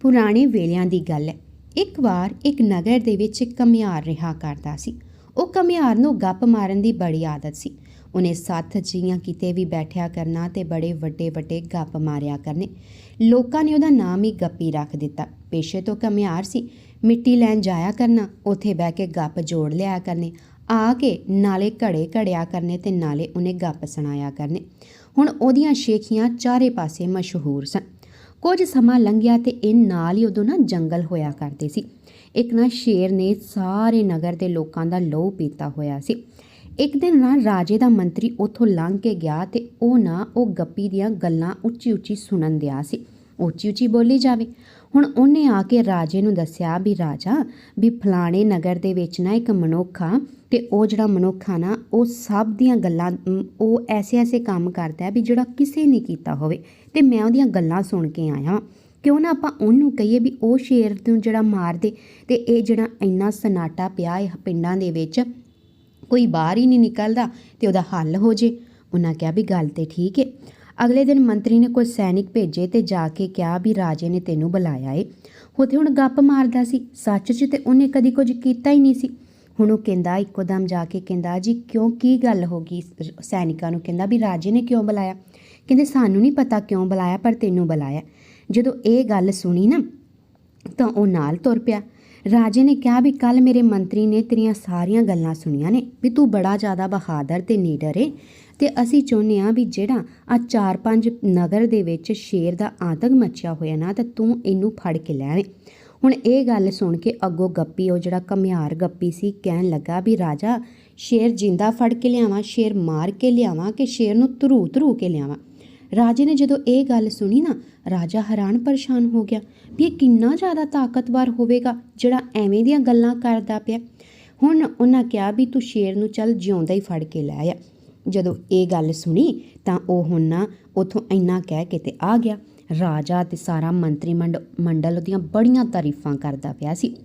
ਪੁਰਾਣੇ ਵੇਲਿਆਂ ਦੀ ਗੱਲ ਹੈ। ਇੱਕ ਵਾਰ ਇੱਕ ਨਗਰ ਦੇ ਵਿੱਚ ਇੱਕ ਘੁਮਿਆਰ ਰਿਹਾ ਕਰਦਾ ਸੀ। ਉਹ ਘੁਮਿਆਰ ਨੂੰ ਗੱਪ ਮਾਰਨ ਦੀ ਬੜੀ ਆਦਤ ਸੀ। ਉਹਨੇ ਸੱਥ ਜੀਆਂ ਕਿਤੇ ਵੀ ਬੈਠਿਆ ਕਰਨਾ ਤੇ ਬੜੇ ਵੱਡੇ ਵੱਡੇ ਗੱਪ ਮਾਰਿਆ ਕਰਨੇ। ਲੋਕਾਂ ਨੇ ਉਹਦਾ ਨਾਮ ਹੀ ਗੱਪੀ ਰੱਖ ਦਿੱਤਾ। ਪੇਸ਼ੇ ਤੋਂ ਘੁਮਿਆਰ ਸੀ। ਮਿੱਟੀ ਲੈਣ ਜਾਇਆ ਕਰਨਾ। ਉੱਥੇ ਬਹਿ ਕੇ ਗੱਪ ਜੋੜ ਲਿਆ ਕਰਨੇ। ਆ ਕੇ ਨਾਲੇ ਘੜੇ ਘੜਿਆ ਕਰਨੇ ਤੇ ਨਾਲੇ ਉਹਨੇ ਗੱਪ ਸੁਣਾਇਆ ਕਰਨੇ। ਹੁਣ ਉਹਦੀਆਂ ਸ਼ੇਖੀਆਂ ਚਾਰੇ ਪਾਸੇ ਮਸ਼ਹੂਰ ਸਨ। ਕੁਝ ਸਮਾਂ ਲੰਘਿਆ ਤੇ ਇਹ ਨਾਲ ਹੀ ਉਦੋਂ ਨਾ ਜੰਗਲ ਹੋਇਆ ਕਰਦੇ ਸੀ। ਇੱਕ ਨਾ ਸ਼ੇਰ ਨੇ ਸਾਰੇ ਨਗਰ ਦੇ ਲੋਕਾਂ ਦਾ ਲਹੂ ਪੀਤਾ ਹੋਇਆ ਸੀ। ਇੱਕ ਦਿਨ ਨਾ ਰਾਜੇ ਦਾ ਮੰਤਰੀ ਉੱਥੋਂ ਲੰਘ ਕੇ ਗਿਆ ਤੇ ਉਹ ਨਾ ਉਹ ਗੱਪੀ ਦੀਆਂ ਗੱਲਾਂ ਉੱਚੀ ਉੱਚੀ ਸੁਣਨ ਦਿਆ ਸੀ। ਉੱਚੀ ਉੱਚੀ ਬੋਲੀ ਜਾਵੇ। ਹੁਣ ਉਹਨੇ ਆ ਕੇ ਰਾਜੇ ਨੂੰ ਦੱਸਿਆ ਵੀ, ਰਾਜਾ, ਵੀ ਫਲਾਣੇ ਨਗਰ ਦੇ ਵਿੱਚ ਨਾ ਇੱਕ ਮਨੁੱਖ ਆ ਤੇ ਉਹ ਜਿਹੜਾ ਮਨੁੱਖ ਆ ਨਾ, ਉਹ ਸਭ ਦੀਆਂ ਗੱਲਾਂ ਉਹ ਐਸੇ ਐਸੇ ਕੰਮ ਕਰਦਾ ਵੀ ਜਿਹੜਾ ਕਿਸੇ ਨੇ ਕੀਤਾ ਹੋਵੇ। ਤੇ ਮੈਂ ਉਹਦੀਆਂ ਗੱਲਾਂ ਸੁਣ ਕੇ ਆਇਆ। ਕਿਉਂ ਨਾ ਆਪਾਂ ਉਹਨੂੰ ਕਹੀਏ ਵੀ ਉਹ ਸ਼ੇਰ ਨੂੰ ਜਿਹੜਾ ਮਾਰ ਦੇ ਤੇ ਇਹ ਜਿਹੜਾ ਇੰਨਾ ਸਨਾਟਾ ਪਿਆ ਹੈ ਪਿੰਡਾਂ ਦੇ ਵਿੱਚ, ਕੋਈ ਬਾਹਰ ਹੀ ਨਹੀਂ ਨਿਕਲਦਾ ਤੇ ਉਹਦਾ ਹੱਲ ਹੋ ਜੇ। ਉਹਨਾਂ ਕਿਹਾ ਵੀ ਗੱਲ ਤੇ ਠੀਕ ਹੈ ਅਗਲੇ ਦਿਨ ਮੰਤਰੀ ਨੇ ਕੋਈ ਸੈਨਿਕ ਭੇਜੇ ਤੇ ਜਾ ਕੇ ਕਿਹਾ ਵੀ ਰਾਜੇ ਨੇ ਤੈਨੂੰ ਬੁਲਾਇਆ ਏ। ਉਥੇ ਹੁਣ ਗੱਪ ਮਾਰਦਾ ਸੀ। ਸੱਚ 'ਚ ਤੇ ਉਹਨੇ ਕਦੀ ਕੁਝ ਕੀਤਾ ਹੀ ਨਹੀਂ ਸੀ। ਹੁਣ ਉਹ ਕਹਿੰਦਾ ਇੱਕੋ ਦਮ ਜਾ ਕੇ ਕਹਿੰਦਾ, ਜੀ ਕਿਉਂ? ਕੀ ਗੱਲ ਹੋ ਗਈ? ਸੈਨਿਕਾਂ ਨੂੰ ਕਹਿੰਦਾ ਵੀ ਰਾਜੇ ਨੇ ਕਿਉਂ ਬੁਲਾਇਆ? ਕਹਿੰਦੇ, ਸਾਨੂੰ ਨਹੀਂ ਪਤਾ ਕਿਉਂ ਬੁਲਾਇਆ, ਪਰ ਤੈਨੂੰ ਬੁਲਾਇਆ। ਜਦੋਂ ਇਹ ਗੱਲ ਸੁਣੀ ਨਾ, ਤਾਂ ਉਹ ਨਾਲ ਤੁਰ ਪਿਆ। ਰਾਜੇ ਨੇ ਕਿਹਾ ਵੀ ਕੱਲ ਮੇਰੇ ਮੰਤਰੀ ਨੇ ਤੇਰੀਆਂ ਸਾਰੀਆਂ ਗੱਲਾਂ ਸੁਣੀਆਂ ਨੇ ਵੀ ਤੂੰ ਬੜਾ ਜ਼ਿਆਦਾ ਬਹਾਦਰ ਤੇ ਨੀਡਰ ਏ ਤੇ ਅਸੀਂ ਚਾਹੁੰਦੇ ਆ ਵੀ ਜਿਹੜਾ ਆ ਚਾਰ ਪੰਜ ਨਗਰ ਦੇ ਵਿੱਚ ਸ਼ੇਰ ਦਾ ਆਤੰਕ ਮੱਚਿਆ ਹੋਇਆ ਨਾ, ਤਾਂ ਤੂੰ ਇਹਨੂੰ ਫੜ ਕੇ ਲੈ ਆਵੇਂ। ਹੁਣ ਇਹ ਗੱਲ ਸੁਣ ਕੇ ਅੱਗੋਂ ਗੱਪੀ, ਉਹ ਜਿਹੜਾ ਘਮਿਆਰ ਗੱਪੀ ਸੀ, ਕਹਿਣ ਲੱਗਾ ਵੀ, ਰਾਜਾ, ਸ਼ੇਰ ਜਿੰਦਾ ਫੜ ਕੇ ਲਿਆਵਾਂ, ਸ਼ੇਰ ਮਾਰ ਕੇ ਲਿਆਵਾਂ ਕਿ ਸ਼ੇਰ ਨੂੰ ਧਰੂ ਧਰੂ ਕੇ ਲਿਆਵਾਂ? ਰਾਜੇ ਨੇ ਜਦੋਂ ਇਹ ਗੱਲ ਸੁਣੀ ਨਾ, ਰਾਜਾ ਹੈਰਾਨ ਪਰੇਸ਼ਾਨ ਹੋ ਗਿਆ ਵੀ ਇਹ ਕਿੰਨਾ ਜ਼ਿਆਦਾ ਤਾਕਤਵਰ ਹੋਵੇਗਾ, ਜਿਹੜਾ ਐਵੇਂ ਦੀਆਂ ਗੱਲਾਂ ਕਰਦਾ ਪਿਆ। ਹੁਣ ਉਹਨਾਂ ਕਿਹਾ ਵੀ ਤੂੰ ਸ਼ੇਰ ਨੂੰ ਚੱਲ ਜਿਉਂਦਾ ਹੀ ਫੜ ਕੇ ਲੈ ਆ। ਜਦੋਂ ਇਹ ਗੱਲ ਸੁਣੀ ਤਾਂ ਉਹ ਹੁਣ ਨਾ ਉਥੋਂ ਇੰਨਾ ਕਹਿ ਕੇ ਤੇ ਆ ਗਿਆ। ਰਾਜਾ ਤੇ ਸਾਰਾ ਮੰਤਰੀ ਮੰਡ- ਮੰਡਲ ਉਹਦੀਆਂ ਬੜੀਆਂ ਤਾਰੀਫਾਂ ਕਰਦਾ ਪਿਆ ਸੀ।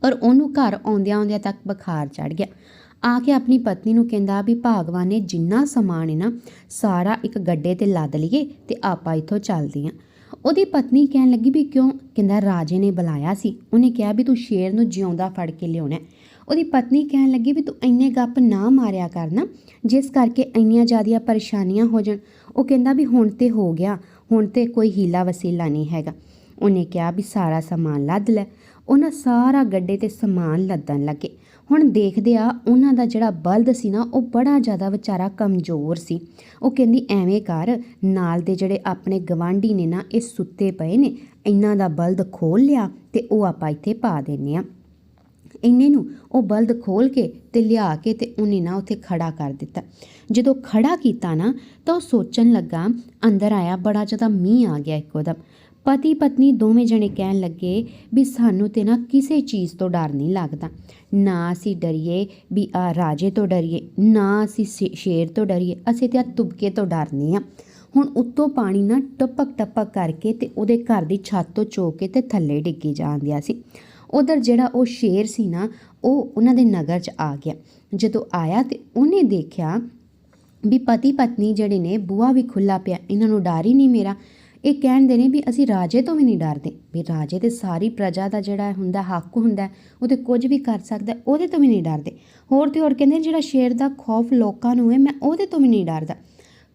ਪਰ ਉਹਨੂੰ ਘਰ ਆਉਂਦਿਆਂ ਆਉਂਦਿਆਂ ਤੱਕ ਬੁਖਾਰ ਚੜ ਗਿਆ। ਆ ਕੇ ਆਪਣੀ ਪਤਨੀ ਨੂੰ ਕਹਿੰਦਾ ਵੀ ਭਾਗਵਾਨ ਨੇ ਜਿੰਨਾ ਸਮਾਨ ਹੈ ਨਾ, ਸਾਰਾ ਇੱਕ ਗੱਡੇ ਤੇ ਲੱਦ ਲਈਏ ਤੇ ਆਪਾਂ ਇੱਥੋਂ ਚੱਲਦੇ ਆਂ ਉਹਦੀ ਪਤਨੀ ਕਹਿਣ ਲੱਗੀ ਵੀ ਕਿਉਂ? ਕਹਿੰਦਾ ਰਾਜੇ ਨੇ ਬੁਲਾਇਆ ਸੀ। ਉਹਨੇ ਕਿਹਾ ਵੀ ਤੂੰ ਸ਼ੇਰ ਨੂੰ ਜਿਉਂਦਾ ਫੜ ਕੇ ਲਿਆਉਣਾ ਉਹਦੀ ਪਤਨੀ ਕਹਿਣ ਲੱਗੀ ਵੀ ਤੂੰ ਇੰਨੇ ਗੱਪ ਨਾ ਮਾਰਿਆ ਕਰ ਨਾ, ਜਿਸ ਕਰਕੇ ਇੰਨੀਆਂ ਜ਼ਿਆਦੀਆਂ ਪਰੇਸ਼ਾਨੀਆਂ ਹੋ ਜਾਣ। ਉਹ ਕਹਿੰਦਾ ਵੀ ਹੁਣ ਤੇ ਹੋ ਗਿਆ। ਹੁਣ ਤੇ ਕੋਈ ਹੀਲਾ ਵਸੀਲਾ ਨਹੀਂ ਹੈਗਾ। ਉਹਨੇ ਕਿਹਾ ਵੀ ਸਾਰਾ ਸਮਾਨ ਲੱਦ ਲੈ। ਉਹਨਾਂ ਸਾਰਾ ਗੱਡੇ ਤੇ ਸਮਾਨ ਲੱਦਣ ਲੱਗੇ। ਹੁਣ ਦੇਖਦੇ ਆ ਉਹਨਾਂ ਦਾ ਜਿਹੜਾ ਬਲਦ ਸੀ ਨਾ, ਉਹ ਬੜਾ ਜ਼ਿਆਦਾ ਵਿਚਾਰਾ ਕਮਜ਼ੋਰ ਸੀ। ਉਹ ਕਹਿੰਦੀ, ਐਵੇਂ ਕਰ, ਨਾਲ ਦੇ ਜਿਹੜੇ ਆਪਣੇ ਗਵਾਂਢੀ ਨੇ ਨਾ, ਇਹ ਸੁੱਤੇ ਪਏ ਨੇ, ਇਹਨਾਂ ਦਾ ਬਲਦ ਖੋਲ ਲਿਆ ਤੇ ਉਹ ਆਪਾਂ ਇੱਥੇ ਪਾ ਦਿੰਨੇ ਆ ਇੰਨੇ ਨੂੰ ਉਹ ਬਲਦ ਖੋਲ ਕੇ ਤੇ ਲਿਆ ਕੇ ਤੇ ਉਹਨੇ ਨਾ ਉੱਥੇ ਖੜਾ ਕਰ ਦਿੱਤਾ। ਜਦੋਂ ਖੜਾ ਕੀਤਾ ਨਾ, ਤਾਂ ਉਹ ਸੋਚਣ ਲੱਗਾ, ਅੰਦਰ ਆਇਆ, ਬੜਾ ਜ਼ਿਆਦਾ ਮੀਂਹ ਆ ਗਿਆ ਇੱਕੋ ਦਮ। ਪਤੀ ਪਤਨੀ ਦੋਵੇਂ ਜਣੇ ਕਹਿਣ ਲੱਗੇ ਵੀ ਸਾਨੂੰ ਤੇ ਨਾ ਕਿਸੇ ਚੀਜ਼ ਤੋਂ ਡਰ ਨਹੀਂ ਲੱਗਦਾ। ਨਾ ਅਸੀਂ ਡਰੀਏ ਵੀ ਆ ਰਾਜੇ ਤੋਂ ਡਰੀਏ, ਨਾ ਅਸੀਂ ਸ਼ੇ- ਸ਼ੇਰ ਤੋਂ ਡਰੀਏ, ਅਸੀਂ ਤੇ ਆ ਤੁਬਕੇ ਤੋਂ ਡਰਨੇ ਆ। ਹੁਣ ਉੱਤੋਂ ਪਾਣੀ ਨਾ ਟਪਕ ਟਪਕ ਕਰਕੇ ਤੇ ਉਹਦੇ ਘਰ ਦੀ ਛੱਤ ਤੋਂ ਚੋ ਕੇ ਤੇ ਥੱਲੇ ਡਿੱਗੀ ਜਾਂਦਿਆ ਸੀ। ਉਧਰ ਜਿਹੜਾ ਉਹ ਸ਼ੇਰ ਸੀ ਨਾ, ਉਹ ਉਹਨਾਂ ਦੇ ਨਗਰ 'ਚ ਆ ਗਿਆ। ਜਦੋਂ ਆਇਆ ਤੇ ਉਹਨੇ ਦੇਖਿਆ ਵੀ ਪਤੀ ਪਤਨੀ ਜਿਹੜੇ ਨੇ ਬੂਆ ਵੀ ਖੁੱਲਾ ਪਿਆ, ਇਹਨਾਂ ਨੂੰ ਡਰ ਹੀ ਨਹੀਂ ਮੇਰਾ। ਇਹ ਕਹਿੰਦੇ ਨੇ ਵੀ ਅਸੀਂ ਰਾਜੇ ਤੋਂ ਵੀ ਨਹੀਂ ਡਰਦੇ, ਵੀ ਰਾਜੇ ਤੇ ਸਾਰੀ ਪ੍ਰਜਾ ਦਾ ਜਿਹੜਾ ਹੁੰਦਾ ਹੱਕ ਹੁੰਦਾ, ਉਹ ਤੇ ਕੁਝ ਵੀ ਕਰ ਸਕਦਾ, ਉਹਦੇ ਤੋਂ ਵੀ ਨਹੀਂ ਡਰਦੇ। ਹੋਰ ਤੇ ਹੋਰ ਕਹਿੰਦੇ ਜਿਹੜਾ ਸ਼ੇਰ ਦਾ ਖੌਫ ਲੋਕਾਂ ਨੂੰ ਹੈ, ਮੈਂ ਉਹਦੇ ਤੋਂ ਵੀ ਨਹੀਂ ਡਰਦਾ।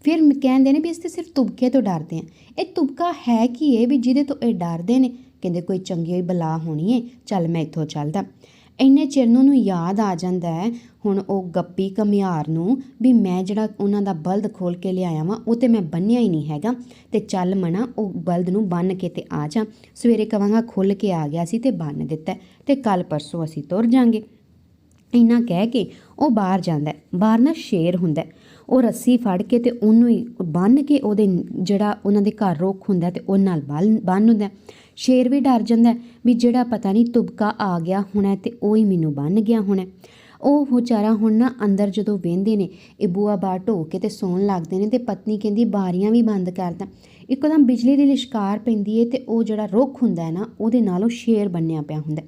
ਫਿਰ ਮ- ਕਹਿੰਦੇ ਨੇ ਵੀ ਅਸੀਂ ਤੇ ਸਿਰਫ ਤੁਬਕੇ ਤੋਂ ਡਰਦੇ ਹਾਂ। ਇਹ ਤੁਬਕਾ ਹੈ ਕੀ ਇਹ ਵੀ ਜਿਹਦੇ ਤੋਂ ਇਹ ਡਰਦੇ ਨੇ? ਕਹਿੰਦੇ ਕੋਈ ਚੰਗੀ ਹੋਈ ਬਲਾ ਹੋਣੀ ਹੈ ਚੱਲ ਮੈਂ ਇੱਥੋਂ ਚੱਲਦਾ। ਇੰਨੇ ਚਿਰ ਨੂੰ ਉਹਨੂੰ ਯਾਦ ਆ ਜਾਂਦਾ ਹੈ, ਹੁਣ ਉਹ ਗੱਪੀ ਕਮਿਆਰ ਨੂੰ ਵੀ ਮੈਂ ਜਿਹੜਾ ਉਹਨਾਂ ਦਾ ਬਲਦ ਖੋਲ ਕੇ ਲਿਆਇਆ ਵਾਂ, ਉਹ ਤੇ ਮੈਂ ਬੰਨਿਆ ਹੀ ਨਹੀਂ ਹੈਗਾ। ਤੇ ਚੱਲ ਮਣਾ ਉਹ ਬਲਦ ਨੂੰ ਬੰਨ ਕੇ ਤੇ ਆ ਜਾ। ਸਵੇਰੇ ਕਵਾਂਗਾ ਖੁੱਲ ਕੇ ਆ ਗਿਆ ਸੀ ਤੇ ਬੰਨ ਦਿੱਤਾ ਤੇ ਕੱਲ ਪਰਸੋਂ ਅਸੀਂ ਤੁਰ ਜਾਾਂਗੇ। ਇੰਨਾ ਕਹਿ ਕੇ ਉਹ ਬਾਹਰ ਜਾਂਦਾ ਬਾਹਰ ਨਾ ਸ਼ੇਰ ਹੁੰਦਾ ਉਹ ਰੱਸੀ ਫੜ ਕੇ ਤੇ ਉਹਨੂੰ ਹੀ ਬੰਨ ਕੇ ਉਹਦੇ ਜਿਹੜਾ ਉਹਨਾਂ ਦੇ ਘਰ ਰੁੱਖ ਹੁੰਦਾ ਹੈ ਤੇ ਉਹ ਨਾਲ ਬੰਨ ਹੁੰਦਾ ਸ਼ੇਰ ਵੀ ਡਰ ਜਾਂਦਾ ਵੀ ਜਿਹੜਾ ਪਤਾ ਨਹੀਂ ਤੁਬਕਾ ਆ ਗਿਆ ਹੋਣਾ ਤੇ ਉਹ ਹੀ ਮੈਨੂੰ ਬੰਨ ਗਿਆ ਹੋਣਾ ਉਹ ਵਿਚਾਰਾ ਹੁਣ ਨਾ ਅੰਦਰ ਜਦੋਂ ਵੇਂਦੇ ਨੇ, ਇਹ ਬੂਆ ਬਾਹਰ ਢੋ ਕੇ ਤੇ ਸੌਣ ਲੱਗਦੇ ਨੇ ਤੇ ਪਤਨੀ ਕਹਿੰਦੀ ਬਾਰੀਆਂ ਵੀ ਬੰਦ ਕਰਦਾ ਇੱਕਦਮ ਬਿਜਲੀ ਦੀ ਲਿਸ਼ਕਾਰ ਪੈਂਦੀ ਏ ਤੇ ਉਹ ਜਿਹੜਾ ਰੁੱਖ ਹੁੰਦਾ ਹੈ ਨਾ, ਉਹਦੇ ਨਾਲ ਉਹ ਸ਼ੇਰ ਬੰਨਿਆ ਪਿਆ ਹੁੰਦਾ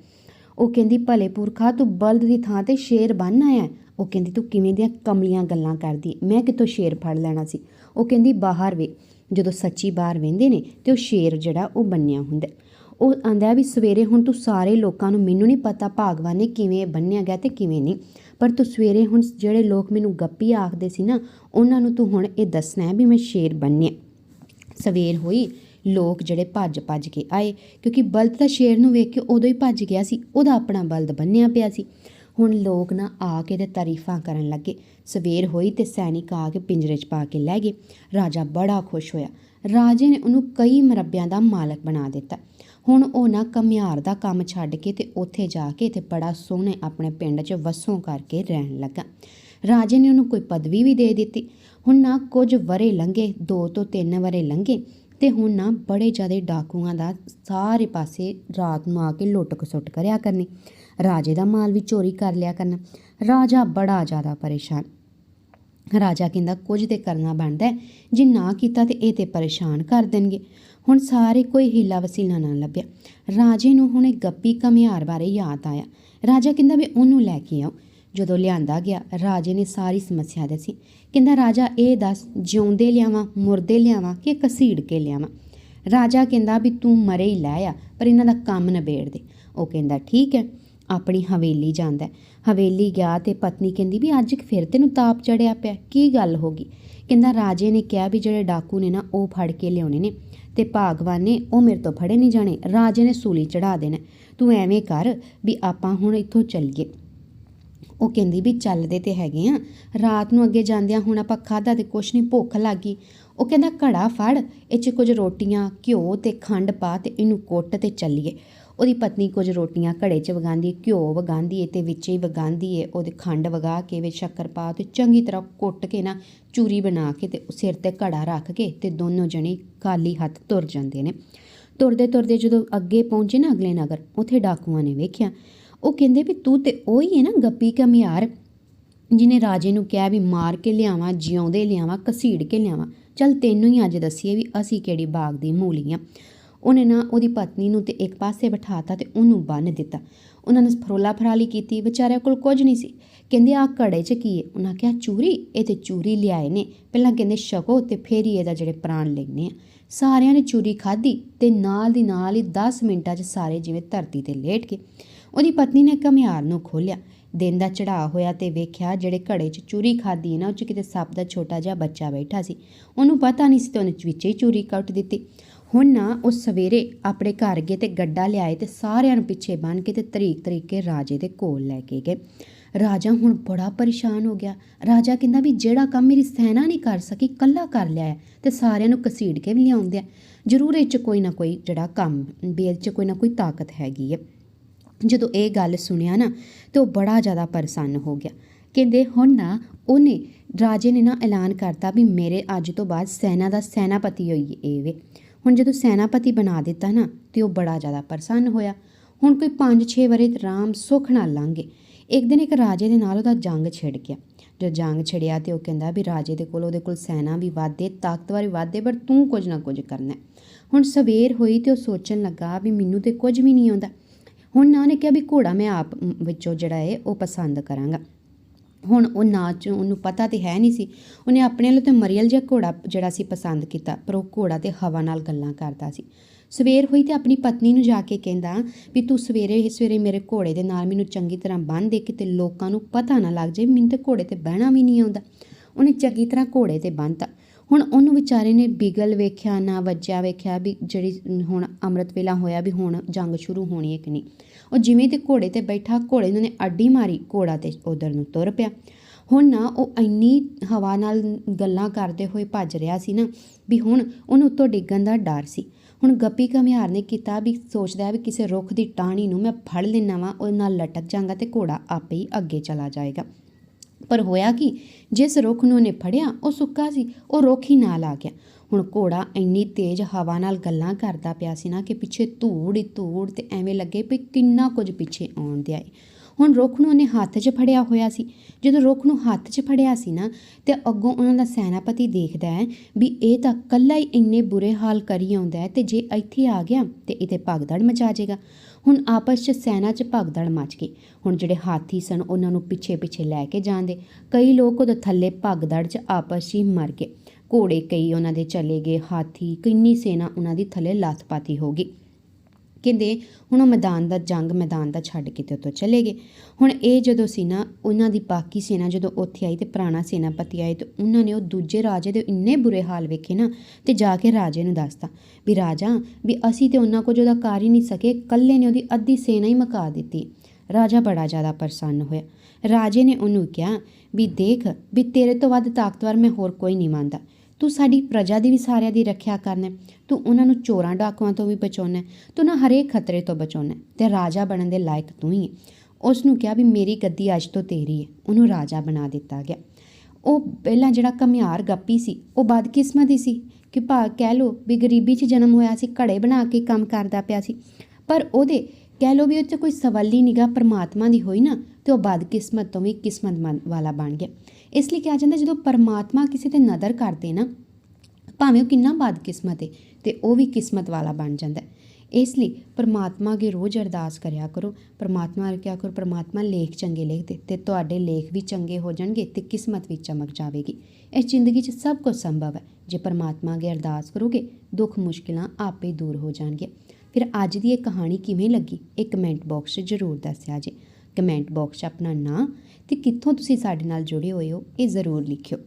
ਉਹ ਕਹਿੰਦੀ, ਭਲੇ ਪੁਰਖਾ, ਤੂੰ ਬਲਦ ਦੀ ਥਾਂ ਤੇ ਸ਼ੇਰ ਬੰਨ ਆਇਆ ਉਹ ਕਹਿੰਦੀ, ਤੂੰ ਕਿਵੇਂ ਦੀਆਂ ਕਮਲੀਆਂ ਗੱਲਾਂ ਕਰਦੀ ਮੈਂ ਕਿਤੋਂ ਸ਼ੇਰ ਫੜ ਲੈਣਾ ਸੀ? ਉਹ ਕਹਿੰਦੀ, ਬਾਹਰ ਵੇ। ਜਦੋਂ ਸੱਚੀ ਬਾਹਰ ਵੇਂਦੇ ਨੇ ਤੇ ਉਹ ਸ਼ੇਰ ਜਿਹੜਾ ਉਹ ਬੰਨਿਆ ਹੁੰਦਾ ਉਹ ਆਂਦਾ ਵੀ ਸਵੇਰੇ ਹੁਣ ਤੂੰ ਸਾਰੇ ਲੋਕਾਂ ਨੂੰ ਮੈਨੂੰ ਨਹੀਂ ਪਤਾ ਭਾਗਵਾਨ ਨੇ ਕਿਵੇਂ ਬੰਨਿਆ ਗਿਆ ਤੇ ਕਿਵੇਂ ਨਹੀਂ, ਪਰ ਤੂੰ ਸਵੇਰੇ ਹੁਣ ਜਿਹੜੇ ਲੋਕ ਮੈਨੂੰ ਗੱਪੀ ਆਖਦੇ ਸੀ ਨਾ, ਉਹਨਾਂ ਨੂੰ ਤੂੰ ਹੁਣ ਇਹ ਦੱਸਣਾ ਹੈ ਵੀ ਮੈਂ ਸ਼ੇਰ ਬੰਨਿਆ। ਸਵੇਰ ਹੋਈ, ਲੋਕ ਜਿਹੜੇ ਭੱਜ ਭੱਜ ਕੇ ਆਏ, ਕਿਉਂਕਿ ਬਲਦ ਤਾਂ ਸ਼ੇਰ ਨੂੰ ਵੇਖ ਕੇ ਉਦੋਂ ਹੀ ਭੱਜ ਗਿਆ ਸੀ, ਉਹਦਾ ਆਪਣਾ ਬਲਦ ਬੰਨਿਆ ਪਿਆ ਸੀ। ਹੁਣ ਲੋਕ ਨਾ ਆ ਕੇ ਤੇ ਤਾਰੀਫਾਂ ਕਰਨ ਲੱਗੇ। ਸਵੇਰ ਹੋਈ ਤੇ ਸੈਨਿਕ ਆ ਕੇ ਪਿੰਜਰੇ 'ਚ ਪਾ ਕੇ ਲੈ ਗਏ। ਰਾਜਾ ਬੜਾ ਖੁਸ਼ ਹੋਇਆ। ਰਾਜੇ ਨੇ ਉਹਨੂੰ ਕਈ ਮਰੱਬਿਆਂ ਦਾ ਮਾਲਕ ਬਣਾ ਦਿੱਤਾ। ਹੁਣ ਉਹ ਨਾ ਕਮਿਆਰ ਦਾ ਕੰਮ ਛੱਡ ਕੇ ਤੇ ਉੱਥੇ ਜਾ ਕੇ ਤੇ ਬੜਾ ਸੋਹਣੇ ਆਪਣੇ ਪਿੰਡ 'ਚ ਵਸੋਂ ਕਰਕੇ ਰਹਿਣ ਲੱਗਾ। ਰਾਜੇ ਨੇ ਉਹਨੂੰ ਕੋਈ ਪਦਵੀ ਵੀ ਦੇ ਦਿੱਤੀ। ਹੁਣ ਨਾ ਕੁਝ ਵਰੇ ਲੰਘੇ, ਦੋ ਤੋਂ ਤਿੰਨ ਵਰੇ ਲੰਘੇ। ਤੇ ਹੁਣ ਨਾ ਬੜੇ ਜ਼ਿਆਦਾ ਡਾਕੂਆਂ ਦਾ ਸਾਰੇ ਪਾਸੇ ਰਾਤ ਨੂੰ ਆ ਕੇ ਲੁੱਟ ਖਸੁੱਟ ਕਰਿਆ ਕਰਨੀ। ਰਾਜੇ ਦਾ ਮਾਲ ਵੀ ਚੋਰੀ ਕਰ ਲਿਆ ਕਰਨਾ। ਰਾਜਾ ਬੜਾ ਜ਼ਿਆਦਾ ਪਰੇਸ਼ਾਨ। ਰਾਜਾ ਕਹਿੰਦਾ, ਕੁਝ ਤੇ ਕਰਨਾ ਬਣਦਾ ਜੇ ਨਾ ਕੀਤਾ ਤੇ ਇਹ ਤੇ ਪਰੇਸ਼ਾਨ ਕਰ ਦੇਣਗੇ ਹੁਣ ਸਾਰੇ ਕੋਈ ਹੀਲਾ ਵਸੀਲਾ ਨਾ ਲੱਭਿਆ। ਰਾਜੇ ਨੂੰ ਹੁਣ ਇਹ ਗੱਪੀ ਕਮਿਆਰ ਬਾਰੇ ਯਾਦ ਆਇਆ। ਰਾਜਾ ਕਹਿੰਦਾ, ਵੀ ਉਹਨੂੰ ਲੈ ਕੇ ਆਓ। ਜਦੋਂ ਲਿਆਂਦਾ ਗਿਆ, ਰਾਜੇ ਨੇ ਸਾਰੀ ਸਮੱਸਿਆ ਦੱਸੀ। ਕਹਿੰਦਾ, ਰਾਜਾ, ਇਹ ਦੱਸ, ਜਿਉਂਦੇ ਲਿਆਵਾਂ, ਮੁਰਦੇ ਲਿਆਵਾਂ ਕਿ ਕਸੀੜ ਕੇ ਲਿਆਵਾਂ? ਰਾਜਾ ਕਹਿੰਦਾ ਵੀ, ਤੂੰ ਮਰੇ ਹੀ ਲੈ ਆ, ਪਰ ਇਹਨਾਂ ਦਾ ਕੰਮ ਨਿਬੇੜ ਦੇ। ਉਹ ਕਹਿੰਦਾ, ਠੀਕ ਹੈ, ਆਪਣੀ ਹਵੇਲੀ ਜਾਂਦਾ ਹਵੇਲੀ ਗਿਆ ਤੇ ਪਤਨੀ ਕਹਿੰਦੀ ਵੀ, ਅੱਜ ਫਿਰ ਤੈਨੂੰ ਤਾਪ ਚੜਿਆ ਪਿਆ, ਕੀ ਗੱਲ ਹੋ ਗਈ? ਕਹਿੰਦਾ, ਰਾਜੇ ਨੇ ਕਿਹਾ ਵੀ, ਜਿਹੜੇ ਡਾਕੂ ਨੇ ਨਾ, ਉਹ ਫੜ ਕੇ ਲਿਆਉਣੇ ਨੇ ਤੇ ਭਾਗਵਾਨ ਨੇ, ਉਹ ਮੇਰੇ ਤੋਂ ਫੜੇ ਨਹੀਂ ਜਾਣੇ। ਰਾਜੇ ਨੇ ਸੂਲੀ ਚੜਾ ਦੇਣਾ ਤੂੰ ਐਵੇਂ ਕਰ ਵੀ, ਆਪਾਂ ਹੁਣ ਇੱਥੋਂ ਚੱਲੀਏ। ਉਹ ਕਹਿੰਦੀ ਵੀ ਚੱਲਦੇ ਤੇ ਹੈਗੇ ਆ। ਰਾਤ ਨੂੰ ਅੱਗੇ ਜਾਂਦਿਆਂ ਹੁਣ ਆਪਾਂ ਖਾਦਾ ਤੇ ਕੁਛ ਨਹੀਂ ਭੁੱਖ ਲੱਗੀ। ਉਹ ਕਹਿੰਦਾ ਘੜਾ ਫੜ ਇਹ 'ਚ ਕੁਝ ਰੋਟੀਆਂ ਘਿਓ ਤੇ ਖੰਡ ਪਾ ਤੇ ਇਹਨੂੰ ਕੁੱਟ ਤੇ ਚੱਲੀਏ। ਉਹਦੀ ਪਤਨੀ ਕੁਝ ਰੋਟੀਆਂ ਘੜੇ 'ਚ ਵਗਾਉਂਦੀ ਹੈ, ਘਿਓ ਵਗਾਉਂਦੀ ਏ ਤੇ ਵਿੱਚ ਹੀ ਵਗਾਉਂਦੀ ਏ। ਉਹਦੇ ਖੰਡ ਵਗਾ ਕੇ ਵਿੱਚ ਸ਼ੱਕਰ ਪਾ ਤੇ ਚੰਗੀ ਤਰ੍ਹਾਂ ਕੁੱਟ ਕੇ ਨਾ ਚੂਰੀ ਬਣਾ ਕੇ ਤੇ ਸਿਰ ਤੇ ਘੜਾ ਰੱਖ ਕੇ ਤੇ ਦੋਨੋਂ ਜਣੇ ਖਾਲੀ ਹੱਥ ਤੁਰ ਜਾਂਦੇ ਨੇ। ਤੁਰਦੇ ਤੁਰਦੇ ਜਦੋਂ ਅੱਗੇ ਪਹੁੰਚੇ ਨਾ ਅਗਲੇ ਨਗਰ ਉੱਥੇ ਡਾਕੂਆਂ ਨੇ ਵੇਖਿਆ। ਉਹ ਕਹਿੰਦੇ ਵੀ ਤੂੰ ਤੇ ਉਹੀ ਹੈ ਨਾ ਗੱਪੀ ਕਮਿਆਰ ਜਿਹਨੇ ਰਾਜੇ ਨੂੰ ਕਿਹਾ ਵੀ ਮਾਰ ਕੇ ਲਿਆਵਾਂ, ਜਿਉਂਦੇ ਲਿਆਵਾਂ, ਘਸੀੜ ਕੇ ਲਿਆਵਾਂ। ਚੱਲ ਤੈਨੂੰ ਹੀ ਅੱਜ ਦੱਸੀਏ ਵੀ ਅਸੀਂ ਕਿਹੜੀ ਬਾਗ ਦੀ ਮੂਲੀਆਂ ਉਹਨੇ ਨਾ ਉਹਦੀ ਪਤਨੀ ਨੂੰ ਤੇ ਇੱਕ ਪਾਸੇ ਬਿਠਾਤਾ ਤੇ ਉਹਨੂੰ ਬੰਨ ਦਿੱਤਾ। ਉਹਨਾਂ ਨੇ ਫਰੋਲਾ ਫਰਾਲੀ ਕੀਤੀ, ਵਿਚਾਰਿਆਂ ਕੋਲ ਕੁਝ ਨਹੀਂ ਸੀ। ਕਹਿੰਦੇ ਆ ਘੜੇ 'ਚ ਕੀ ਹੈ? ਉਹਨਾਂ ਕਿਹਾ, ਚੂਰੀ, ਇਹ ਤੇ ਚੂਰੀ ਲਿਆਏ ਨੇ। ਪਹਿਲਾਂ ਕਹਿੰਦੇ, ਛਕੋ ਤੇ ਫੇਰ ਹੀ ਇਹਦਾ ਜਿਹੜੇ ਪ੍ਰਾਣ ਲੈਣੇ ਆ ਸਾਰਿਆਂ ਨੇ ਚੂਰੀ ਖਾਧੀ ਤੇ ਨਾਲ ਦੀ ਨਾਲ ਹੀ 10 ਮਿੰਟਾਂ 'ਚ ਸਾਰੇ ਜਿਵੇਂ ਧਰਤੀ ਤੇ ਲੇਟ ਗਏ। ਉਹਦੀ ਪਤਨੀ ਨੇ ਘਮਿਆਰ ਨੂੰ ਖੋਲ੍ਹਿਆ। ਦਿਨ ਦਾ ਚੜਾ ਹੋਇਆ ਤੇ ਵੇਖਿਆ ਜਿਹੜੇ ਘੜੇ 'ਚ ਚੂਰੀ ਖਾਧੀ ਨਾ, ਉਹ 'ਚ ਕਿਤੇ ਸੱਪ ਦਾ ਛੋਟਾ ਜਿਹਾ ਬੱਚਾ ਬੈਠਾ ਸੀ। ਉਹਨੂੰ ਪਤਾ ਨਹੀਂ ਸੀ ਤੇ ਉਹਨੇ ਵਿੱਚ ਹੀ ਚੂਰੀ ਕੱਟ ਦਿੱਤੀ। ਹੁਣ ਨਾ ਉਹ ਸਵੇਰੇ ਆਪਣੇ ਘਰ ਗਏ ਤੇ ਗੱਡਾ ਲਿਆਏ ਤੇ ਸਾਰਿਆਂ ਨੂੰ ਪਿੱਛੇ ਬੰਨ ਕੇ ਤੇ ਤਰੀਕ ਤਰੀਕੇ ਰਾਜੇ ਦੇ ਕੋਲ ਲੈ ਕੇ ਗਏ। ਰਾਜਾ ਹੁਣ ਬੜਾ ਪਰੇਸ਼ਾਨ ਹੋ ਗਿਆ। ਰਾਜਾ ਕਹਿੰਦਾ ਵੀ ਜਿਹੜਾ ਕੰਮ ਮੇਰੀ ਸੈਨਾ ਨਹੀਂ ਕਰ ਸਕੀ ਕੱਲਾ ਕਰ ਲਿਆ ਹੈ ਤੇ ਸਾਰਿਆਂ ਨੂੰ ਕਸੀੜ ਕੇ ਵੀ ਲਿਆਉਂਦੇ ਆ। ਜ਼ਰੂਰ ਇਹ 'ਚ ਕੋਈ ਨਾ ਕੋਈ ਜਿਹੜਾ ਕੰਮ ਵੀ ਇਹ 'ਚ ਕੋਈ ਨਾ ਕੋਈ ਤਾਕਤ ਹੈਗੀ ਹੈ। ਜਦੋਂ ਇਹ ਗੱਲ ਸੁਣਿਆ ਨਾ ਤੇ ਉਹ ਬੜਾ ਜ਼ਿਆਦਾ ਪਰੇਸ਼ਾਨ ਹੋ ਗਿਆ। ਕਹਿੰਦੇ, ਹੁਣ ਨਾ ਉਹਨੇ ਰਾਜੇ ਨੇ ਨਾ ਐਲਾਨ ਕਰਤਾ ਵੀ ਮੇਰੇ ਅੱਜ ਤੋਂ ਬਾਅਦ ਸੈਨਾ ਦਾ ਸੈਨਾਪਤੀ ਹੋਈ ਇਹ ਵੇ। ਹੁਣ ਜਦੋਂ ਸੈਨਾਪਤੀ ਬਣਾ ਦਿੱਤਾ ਨਾ ਤੇ ਉਹ ਬੜਾ ਜ਼ਿਆਦਾ ਪਰੇਸ਼ਾਨ ਹੋਇਆ। ਹੁਣ ਕੋਈ 5-6 ਵਰੇ ਆਰਾਮ ਸੁੱਖ ਨਾਲ ਲੰਘੇ। ਇੱਕ ਦਿਨ ਇੱਕ ਰਾਜੇ ਦੇ ਨਾਲ ਉਹਦਾ ਜੰਗ ਛਿੜ ਗਿਆ। ਜਦ ਜੰਗ ਛਿੜਿਆ ਤੇ ਉਹ ਕਹਿੰਦਾ ਵੀ ਰਾਜੇ ਦੇ ਕੋਲ, ਉਹਦੇ ਕੋਲ ਸੈਨਾ ਵੀ ਵਾਧੇ ਤਾਕਤਵਰ ਵੀ ਵਾਧੇ ਪਰ ਤੂੰ ਕੁਝ ਨਾ ਕੁਝ ਕਰਨਾ। ਹੁਣ ਸਵੇਰ ਹੋਈ ਤੇ ਉਹ ਸੋਚਣ ਲੱਗਾ ਵੀ ਮੈਨੂੰ ਤੇ ਕੁਝ ਵੀ ਨਹੀਂ ਆਉਂਦਾ। ਹੁਣ ਨਾ ਉਹਨੇ ਕਿਹਾ ਵੀ ਘੋੜਾ ਮੈਂ ਆਪ ਵਿੱਚੋਂ ਜਿਹੜਾ ਹੈ ਉਹ ਪਸੰਦ ਕਰਾਂਗਾ। ਹੁਣ ਉਹ ਨਾਚ ਉਹਨੂੰ ਪਤਾ ਤੇ ਹੈ ਨਹੀਂ ਸੀ। ਉਹਨੇ ਆਪਣੇ ਵੱਲੋਂ ਤੇ ਮਰੀਅਲ ਜਿਹਾ ਘੋੜਾ ਜਿਹੜਾ ਸੀ ਪਸੰਦ ਕੀਤਾ, ਪਰ ਉਹ ਘੋੜਾ ਤੇ ਹਵਾ ਨਾਲ ਗੱਲਾਂ ਕਰਦਾ ਸੀ। ਸਵੇਰ ਹੋਈ ਤੇ ਆਪਣੀ ਪਤਨੀ ਨੂੰ ਜਾ ਕੇ ਕਹਿੰਦਾ ਵੀ ਤੂੰ ਸਵੇਰੇ ਸਵੇਰੇ ਮੇਰੇ ਘੋੜੇ ਦੇ ਨਾਲ ਮੈਨੂੰ ਚੰਗੀ ਤਰ੍ਹਾਂ ਬੰਨ੍ਹ ਦੇ, ਕਿਤੇ ਲੋਕਾਂ ਨੂੰ ਪਤਾ ਨਾ ਲੱਗ ਜਾਏ, ਮੈਨੂੰ ਤੇ ਘੋੜੇ ਤੇ ਬਹਿਣਾ ਵੀ ਨਹੀਂ ਆਉਂਦਾ। ਉਹਨੇ ਚੰਗੀ ਤਰ੍ਹਾਂ ਘੋੜੇ ਤੇ ਬੰਨ੍ਹਤਾ। ਹੁਣ ਉਹਨੂੰ ਵਿਚਾਰੇ ਨੇ ਬਿਗਲ ਵੇਖਿਆ, ਨਾ ਵੱਜਿਆ ਵੇਖਿਆ ਵੀ ਜਿਹੜੀ ਹੁਣ ਅੰਮ੍ਰਿਤ ਵੇਲਾ ਹੋਇਆ ਵੀ ਹੁਣ ਜੰਗ ਸ਼ੁਰੂ ਹੋਣੀ ਹੈ ਕਿ ਨਹੀਂ। ਉਹ ਜਿਵੇਂ ਤੇ ਘੋੜੇ ਤੇ ਬੈਠਾ, ਘੋੜੇ ਨੂੰ ਨੇ ਅੱਡੀ ਮਾਰੀ, ਘੋੜਾ ਤੇ ਉਧਰ ਨੂੰ ਤੁਰ ਪਿਆ। ਹੁਣ ਨਾ ਉਹ ਇੰਨੀ ਹਵਾ ਨਾਲ ਗੱਲਾਂ ਕਰਦੇ ਹੋਏ ਭੱਜ ਰਿਹਾ ਸੀ ਨਾ ਵੀ ਹੁਣ ਉਹਨੂੰ ਉੱਤੋਂ ਡਿੱਗਣ ਦਾ ਡਰ ਸੀ। ਹੁਣ ਗੱਪੀ ਘਮਿਆਰ ਨੇ ਕੀਤਾ ਵੀ ਸੋਚਦਾ ਵੀ ਕਿਸੇ ਰੁੱਖ ਦੀ ਟਾਹਣੀ ਨੂੰ ਮੈਂ ਫੜ ਲੈਣਾ ਵਾਂ, ਉਹਦੇ ਨਾਲ ਲਟਕ ਜਾਂਗਾ ਤੇ ਘੋੜਾ ਆਪੇ ਹੀ ਅੱਗੇ ਚਲਾ ਜਾਏਗਾ। ਪਰ ਹੋਇਆ ਕਿ? ਜਿਸ ਰੁੱਖ ਨੂੰ ਉਹਨੇ ਫੜਿਆ, ਉਹ ਸੁੱਕਾ ਸੀ, ਉਹ ਰੁੱਖ ਹੀ ਨਾਲ ਆ ਗਿਆ। ਹੁਣ ਘੋੜਾ ਇੰਨੀ ਤੇਜ਼ ਹਵਾ ਨਾਲ ਗੱਲਾਂ ਕਰਦਾ ਪਿਆ ਸੀ ਨਾ ਕਿ ਪਿੱਛੇ ਧੂੜ ਹੀ ਧੂੜ ਤੇ ਐਵੇਂ ਲੱਗੇ ਵੀ ਕਿੰਨਾ ਕੁਝ ਪਿੱਛੇ ਆਉਣ ਦਿਆ ਏ। ਹੁਣ ਰੁੱਖ ਨੂੰ ਉਹਨੇ ਹੱਥ 'ਚ ਫੜਿਆ ਹੋਇਆ ਸੀ। ਜਦੋਂ ਰੁੱਖ ਨੂੰ ਹੱਥ 'ਚ ਫੜਿਆ ਸੀ ਨਾ, ਤੇ ਅੱਗੋਂ ਉਹਨਾਂ ਦਾ ਸੈਨਾਪਤੀ ਦੇਖਦਾ ਹੈ ਵੀ ਇਹ ਤਾਂ ਕੱਲਾ ਹੀ ਇੰਨੇ ਬੁਰੇ ਹਾਲ ਕਰੀ ਆਉਂਦਾ ਹੈ ਤੇ ਜੇ ਇੱਥੇ ਆ ਗਿਆ, ਤੇ ਇਤੇ ਭਗਦੜ ਮਚਾ ਜਾਏਗਾ ਹੁਣ ਆਪਸ 'ਚ ਸੈਨਾ 'ਚ ਭਗਦੜ ਮਚ ਗਈ। ਹੁਣ ਜਿਹੜੇ ਹਾਥੀ ਸਨ, ਉਹਨਾਂ ਨੂੰ ਪਿੱਛੇ ਪਿੱਛੇ ਲੈ ਕੇ ਜਾਂਦੇ। ਕਈ ਲੋਕ ਉਹਦੇ ਥੱਲੇ ਭਗਦੜ 'ਚ ਆਪਸ 'ਚ ਹੀ ਮਰ ਗਏ। ਘੋੜੇ ਕਈ ਉਹਨਾਂ ਦੇ ਚਲੇ ਗਏ। ਹਾਥੀ, ਕਿੰਨੀ ਸੈਨਾ ਉਹਨਾਂ ਦੀ ਥੱਲੇ ਲੱਥਪਾਤੀ ਹੋ ਗਈ। ਕਹਿੰਦੇ ਹੁਣ ਉਹ ਮੈਦਾਨ ਦਾ ਜੰਗ ਮੈਦਾਨ ਦਾ ਛੱਡ ਕੇ ਤੇ ਉੱਥੋਂ ਚਲੇ ਗਏ। ਹੁਣ ਇਹ ਜਦੋਂ ਸੀਨਾ, ਉਹਨਾਂ ਦੀ ਬਾਕੀ ਸੈਨਾ ਜਦੋਂ ਉੱਥੇ ਆਈ ਤੇ ਪੁਰਾਣਾ ਸੈਨਾਪਤੀ ਆਏ ਤੇ ਉਹਨਾਂ ਨੇ ਉਹ ਦੂਜੇ ਰਾਜੇ ਦੇ ਇੰਨੇ ਬੁਰੇ ਹਾਲ ਵੇਖੇ ਨਾ ਤੇ ਜਾ ਕੇ ਰਾਜੇ ਨੂੰ ਦੱਸਤਾ ਵੀ ਰਾਜਾ, ਵੀ ਅਸੀਂ ਤੇ ਉਹਨਾਂ ਕੋਲ ਉਹਦਾ ਕਰ ਹੀ ਨਹੀਂ ਸਕੇ, ਇਕੱਲੇ ਨੇ ਉਹਦੀ ਅੱਧੀ ਸੈਨਾ ਹੀ ਮਕਾ ਦਿੱਤੀ। ਰਾਜਾ ਬੜਾ ਜ਼ਿਆਦਾ ਪ੍ਰਸੰਨ ਹੋਇਆ। ਰਾਜੇ ਨੇ ਉਹਨੂੰ ਕਿਹਾ ਵੀ ਦੇਖ, ਵੀ ਤੇਰੇ ਤੋਂ ਵੱਧ ਤਾਕਤਵਰ ਮੈਂ ਹੋਰ ਕੋਈ ਨਹੀਂ ਮੰਨਦਾ। ਤੂੰ ਸਾਡੀ ਪ੍ਰਜਾ ਦੀ ਵੀ ਸਾਰਿਆਂ ਦੀ ਰੱਖਿਆ ਕਰਨਾ ਤੂੰ ਉਹਨਾਂ ਨੂੰ ਚੋਰਾਂ ਡਾਕੂਆਂ ਤੋਂ ਵੀ ਬਚਾਉਣਾ ਤੂੰ ਨਾ ਹਰੇਕ ਖਤਰੇ ਤੋਂ ਬਚਾਉਣਾ ਹੈ ਤੇ ਰਾਜਾ ਬਣਨ ਦੇ ਲਾਇਕ ਤੂੰ ਹੀ ਹੈ। ਉਸ ਨੂੰ ਕਿਹਾ ਵੀ ਮੇਰੀ ਗੱਦੀ ਅੱਜ ਤੋਂ ਤੇਰੀ ਹੈ। ਉਹਨੂੰ ਰਾਜਾ ਬਣਾ ਦਿੱਤਾ ਗਿਆ। ਉਹ ਪਹਿਲਾਂ ਜਿਹੜਾ ਘਮਿਆਰ ਗੱਪੀ ਸੀ, ਉਹ ਬਦਕਿਸਮਤ ਹੀ ਸੀ ਕਿ ਭਾ ਕਹਿ ਲੋ ਵੀ ਗਰੀਬੀ 'ਚ ਜਨਮ ਹੋਇਆ ਸੀ, ਘੜੇ ਬਣਾ ਕੇ ਕੰਮ ਕਰਦਾ ਪਿਆ ਸੀ। ਪਰ ਉਹਦੇ ਕਹਿ ਲੋ ਵੀ ਉਹ 'ਚ ਕੋਈ ਸਵਾਲੀ ਨਿਗਾਹ ਪਰਮਾਤਮਾ ਦੀ ਹੋਈ ਨਾ, ਤੇ ਉਹ ਬਦਕਿਸਮਤ ਤੋਂ ਵੀ ਕਿਸਮਤ ਵਾਲਾ ਬਣ ਗਿਆ। ਇਸ ਲਈ ਕਿਹਾ ਜਾਂਦਾ ਜਦੋਂ ਪਰਮਾਤਮਾ ਕਿਸੇ ਤੇ ਨਜ਼ਰ ਕਰਦੇ ਨਾ, ਭਾਵੇਂ ਉਹ ਕਿੰਨਾ ਬਦਕਿਸਮਤ ਹੈ ਤੇ ਉਹ ਵੀ ਕਿਸਮਤ ਵਾਲਾ ਬਣ ਜਾਂਦਾ ਇਸ ਲਈ ਪਰਮਾਤਮਾ ਅੱਗੇ ਰੋਜ਼ ਅਰਦਾਸ ਕਰਿਆ ਕਰੋ, ਪਰਮਾਤਮਾ ਅੱਗੇ ਕਿਹਾ ਕਰੋ, ਪਰਮਾਤਮਾ ਲੇਖ ਚੰਗੇ ਲਿਖ ਦੇ, ਤੇ ਤੁਹਾਡੇ ਲੇਖ ਵੀ ਚੰਗੇ ਹੋ ਜਾਣਗੇ ਤੇ ਕਿਸਮਤ ਵੀ ਚਮਕ ਜਾਵੇਗੀ। ਇਸ ਜ਼ਿੰਦਗੀ 'ਚ ਸਭ ਕੁਝ ਸੰਭਵ ਹੈ। ਜੇ ਪਰਮਾਤਮਾ ਅੱਗੇ ਅਰਦਾਸ ਕਰੋਗੇ, ਦੁੱਖ ਮੁਸ਼ਕਿਲਾਂ ਆਪੇ ਦੂਰ ਹੋ ਜਾਣਗੀਆਂ। ਫਿਰ ਅੱਜ ਦੀ ਇਹ ਕਹਾਣੀ ਕਿਵੇਂ ਲੱਗੀ? ਇਹ ਕਮੈਂਟ ਬਾਕਸ 'ਚ ਜ਼ਰੂਰ ਦੱਸਿਆ ਜੇ। ਕਮੈਂਟ ਬਾਕਸ 'ਚ ਆਪਣਾ ਨਾਂ ਤੇ ਕਿੱਥੋਂ ਤੁਸੀਂ ਸਾਡੇ ਨਾਲ ਜੁੜੇ ਹੋਏ ਹੋ ਇਹ ਜ਼ਰੂਰ ਲਿਖਿਓ।